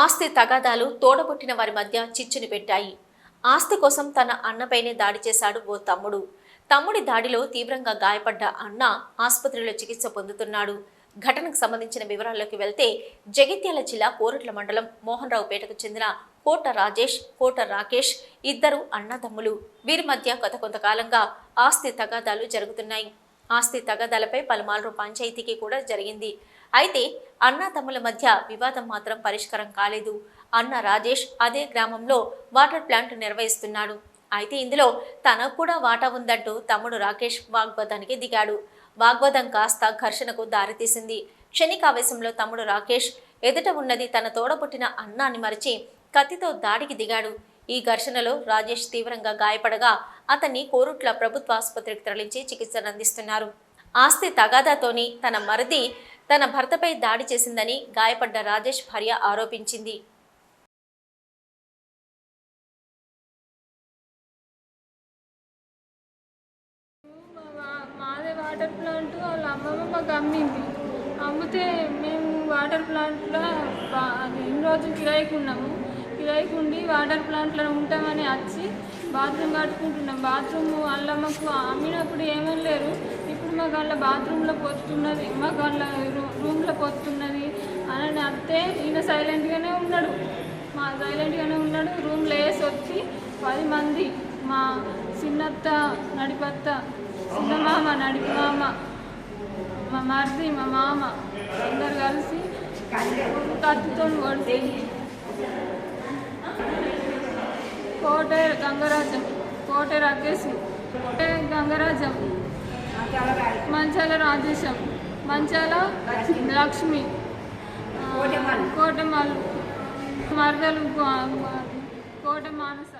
ఆస్తి తగాదాలు తోడబుట్టిన వారి మధ్య చిచ్చుని పెట్టాయి. ఆస్తి కోసం తన అన్నపైనే దాడి చేశాడు ఓ తమ్ముడు. తమ్ముడి దాడిలో తీవ్రంగా గాయపడ్డ అన్న ఆసుపత్రిలో చికిత్స పొందుతున్నాడు. ఘటనకు సంబంధించిన వివరాల్లోకి వెళ్తే జగిత్యాల జిల్లా కోరట్ల మండలం మోహన్రావుపేటకు చెందిన కోట రాజేష్ కోట రాకేష్ ఇద్దరు అన్నదమ్ములు. వీరి మధ్య గత కొంతకాలంగా ఆస్తి తగాదాలు జరుగుతున్నాయి. ఆస్తి తగాదాలపై పలుమార్లు పంచాయతీకి కూడా జరిగింది. అయితే అన్న తమ్ముల మధ్య వివాదం మాత్రం పరిష్కారం కాలేదు. అన్న రాజేష్ అదే గ్రామంలో వాటర్ ప్లాంట్ నిర్వహిస్తున్నాడు. అయితే ఇందులో తనకు కూడా వాటా ఉందంటూ తమ్ముడు రాకేష్ వాగ్వాదానికి దిగాడు. వాగ్వాదం కాస్త ఘర్షణకు దారితీసింది. క్షణికావేశంలో తమ్ముడు రాకేష్ ఎదుట ఉన్నది తన తోడబుట్టిన అన్నాన్ని మరిచి కత్తితో దాడికి దిగాడు. ఈ ఘర్షణలో రాజేష్ తీవ్రంగా గాయపడగా అతన్ని కోరుట్ల ప్రభుత్వ ఆసుపత్రికి తరలించి చికిత్సను అందిస్తున్నారు. ఆస్తి తగాదాతోని తన మరిది తన భర్తపై దాడి చేసిందని గాయపడ్డ రాజేష్ భార్య ఆరోపించింది. మాదే వాటర్ ప్లాంట్ వాళ్ళ అమ్మమ్మ మాకు అమ్మింది. అమ్మితే మేము వాటర్ ప్లాంట్లో ఎన్ని రోజులు కిరాయికి ఉన్నాము. కిరాయికి ఉండి వాటర్ ప్లాంట్లో ఉంటామని వచ్చి బాత్రూమ్ కట్టుకుంటున్నాం. బాత్రూమ్ వాళ్ళ మాకు అమ్మినప్పుడు ఏమని లేరు బాత్రూంలో పొత్తున్నది మాకు రూమ్లో పొత్తున్నది అని అత్తే ఈయన సైలెంట్గానే ఉన్నాడు. మా సైలెంట్గానే ఉన్నాడు. రూమ్లో వేసి వచ్చి పది మంది మా చిన్నత్త నడిపత్త చిన్నమామ నడిపి మామ మా మరిది మా మామ అందరు కలిసి కత్తితో కొడితే కోటే గంగరాజం కోటే రాకేశ్ కోటే గంగరాజం మంచాల రాజేశం. మంచాల లక్ష్మి. కోటెమల్ మరదలు కోట మానస.